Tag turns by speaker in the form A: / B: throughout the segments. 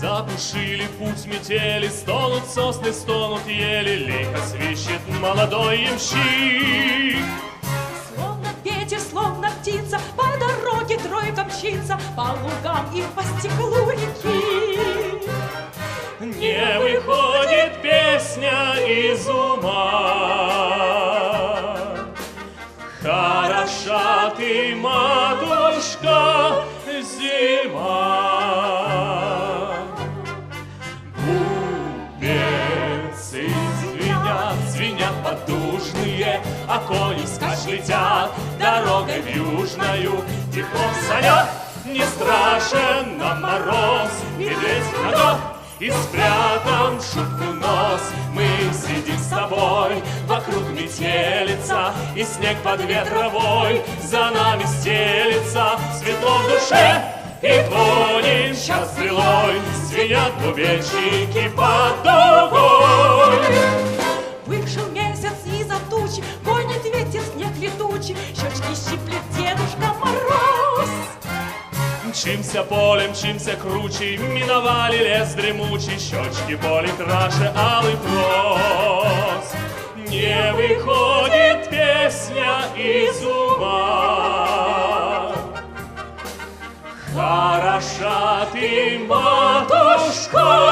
A: Запушили путь метели, стонут сосны, стонут ели, лихо свищет молодой ямщик.
B: Словно ветер, словно птица, по дороге тройка мчится, по лугам и по стеклу реки.
A: Не выходит песня из ума. Хороша ты, матушка, подушные, а кони скач летят дорогой южную. Тепло в санях, не страшен нам мороз, медведь ногах и спрятан в шубку нос. Мы сидим с тобой, вокруг метелица, и снег под ветровой за нами стелится, светло в душе. И клонит час стрелой, звенят бубенчики под дугой.
B: Щиплет Дедушка Мороз.
A: Мчимся полем, мчимся круче, миновали лес дремучий, щечки боли краше алый прос. Не выходит песня из ума. Хороша ты, матушка,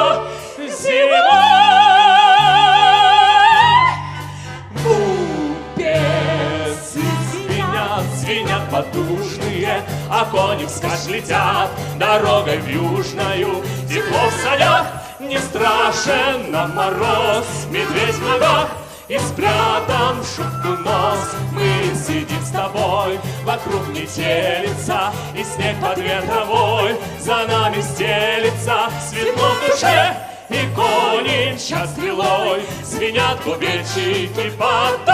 A: подушные, а кони вскачь летят дорогой в южную. Тепло в санях, не страшен нам мороз, медведь в ногах и спрятан в нос. Мы сидим с тобой, вокруг метелица, и снег под ветровой за нами стелится, светло в душе. И кони час стрелой Звенят бубенчики под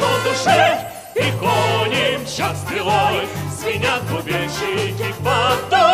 A: В душе и кони мчат стрелой Звенят бубенчики под дугой